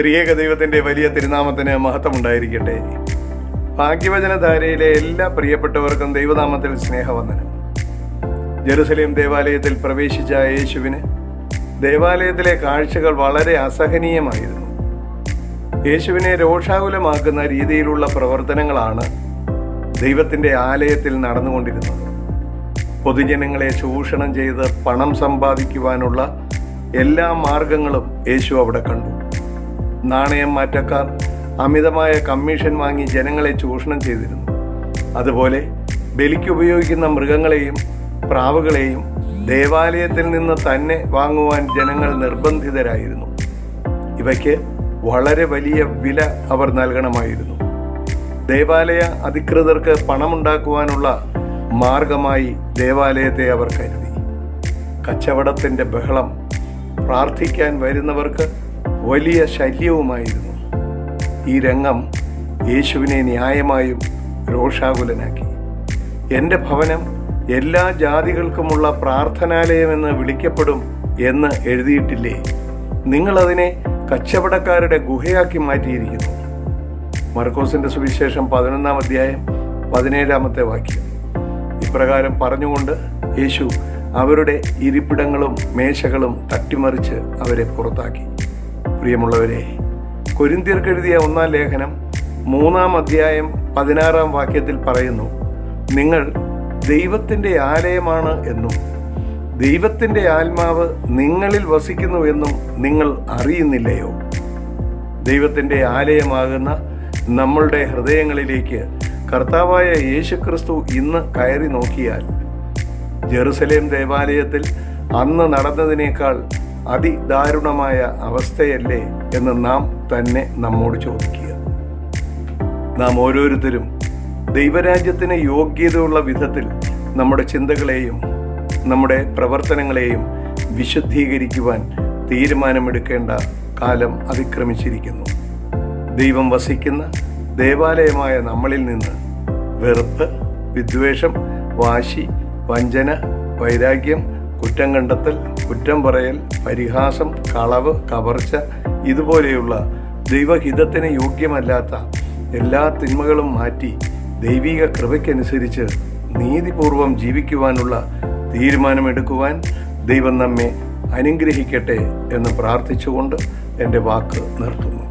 ത്രിയേക ദൈവത്തിന്റെ വലിയ തിരുനാമത്തിന് മഹത്വമുണ്ടായിരിക്കട്ടെ. ഭാഗ്യവചനധാരയിലെ എല്ലാ പ്രിയപ്പെട്ടവർക്കും ദൈവനാമത്തിൽ സ്നേഹവന്ദനം. ജെറുസലേം ദേവാലയത്തിൽ പ്രവേശിച്ച യേശുവിന് ദേവാലയത്തിലെ കാഴ്ചകൾ വളരെ അസഹനീയമായിരുന്നു. യേശുവിനെ രോഷാകുലമാക്കുന്ന രീതിയിലുള്ള പ്രവർത്തനങ്ങളാണ് ദൈവത്തിന്റെ ആലയത്തിൽ നടന്നുകൊണ്ടിരുന്നത്. പൊതുജനങ്ങളെ ചൂഷണം ചെയ്ത് പണം സമ്പാദിക്കുവാനുള്ള എല്ലാ മാർഗങ്ങളും യേശു അവിടെ കണ്ടു. നാണയം മാറ്റക്കാർ അമിതമായ കമ്മീഷൻ വാങ്ങി ജനങ്ങളെ ചൂഷണം ചെയ്തിരുന്നു. അതുപോലെ ബലിക്ക് ഉപയോഗിക്കുന്ന മൃഗങ്ങളെയും പ്രാവുകളെയും ദേവാലയത്തിൽ നിന്ന് തന്നെ വാങ്ങുവാൻ ജനങ്ങൾ നിർബന്ധിതരായിരുന്നു. ഇവയ്ക്ക് വളരെ വലിയ വില അവർ നൽകണമായിരുന്നു. ദേവാലയ അധികൃതർക്ക് പണമുണ്ടാക്കുവാനുള്ള മാർഗമായി ദേവാലയത്തെ അവർ കരുതി. കച്ചവടത്തിന്റെ ബഹളം പ്രാർത്ഥിക്കാൻ വരുന്നവർക്ക് വലിയ ശല്യവുമായിരുന്നു. ഈ രംഗം യേശുവിനെ ന്യായമായും രോഷാകുലനാക്കി. എന്റെ ഭവനം എല്ലാ ജാതികൾക്കുമുള്ള പ്രാർത്ഥനാലയമെന്ന് വിളിക്കപ്പെടും എന്ന് എഴുതിയിട്ടില്ലേ? നിങ്ങളതിനെ കച്ചവടക്കാരുടെ ഗുഹയാക്കി മാറ്റിയിരിക്കുന്നു. മർക്കോസിന്റെ സുവിശേഷം പതിനൊന്നാം അധ്യായം പതിനേഴാമത്തെ വാക്യം. ഇപ്രകാരം പറഞ്ഞുകൊണ്ട് യേശു അവരുടെ ഇരിപ്പിടങ്ങളും മേശകളും തട്ടിമറിച്ച് അവരെ പുറത്താക്കി. പ്രിയമുള്ളവരെ കൊരിന്തിയർക്കെഴുതിയ ഒന്നാം ലേഖനം മൂന്നാം അധ്യായം പതിനാറാം വാക്യത്തിൽ പറയുന്നു നിങ്ങൾ ദൈവത്തിന്റെ ആലയമാണ് എന്നും ദൈവത്തിന്റെ ആത്മാവ് നിങ്ങളിൽ വസിക്കുന്നു എന്നും നിങ്ങൾ അറിയുന്നില്ലയോ? ദൈവത്തിന്റെ ആലയമാകുന്ന നമ്മളുടെ ഹൃദയങ്ങളിലേക്ക് കർത്താവായ യേശുക്രിസ്തു ഇന്ന് കയറി നോക്കിയാൽ ജെറുസലേം ദേവാലയത്തിൽ അന്ന് നടന്നതിനേക്കാൾ അതിദാരുണമായ അവസ്ഥയല്ലേ എന്ന് നാം തന്നെ നമ്മോട് ചോദിക്കുക. നാം ഓരോരുത്തരും ദൈവരാജ്യത്തിന് യോഗ്യതയുള്ള വിധത്തിൽ നമ്മുടെ ചിന്തകളെയും നമ്മുടെ പ്രവർത്തനങ്ങളെയും വിശുദ്ധീകരിക്കുവാൻ തീരുമാനമെടുക്കേണ്ട കാലം അതിക്രമിച്ചിരിക്കുന്നു. ദൈവം വസിക്കുന്ന ദേവാലയമായ നമ്മളിൽ നിന്ന് വെറുപ്പ് വിദ്വേഷം വാശി വഞ്ചന വൈരാഗ്യം കുറ്റം കണ്ടെത്തൽ കുറ്റം പറയൽ പരിഹാസം കളവ് കവർച്ച ഇതുപോലെയുള്ള ദൈവഹിതത്തിന് യോഗ്യമല്ലാത്ത എല്ലാ തിന്മകളും മാറ്റി ദൈവിക കൃപയ്ക്കനുസരിച്ച് നീതിപൂർവം ജീവിക്കുവാനുള്ള തീരുമാനമെടുക്കുവാൻ ദൈവം നമ്മെ അനുഗ്രഹിക്കട്ടെ എന്ന് പ്രാർത്ഥിച്ചുകൊണ്ട് എന്റെ വാക്ക് നിർത്തുന്നു.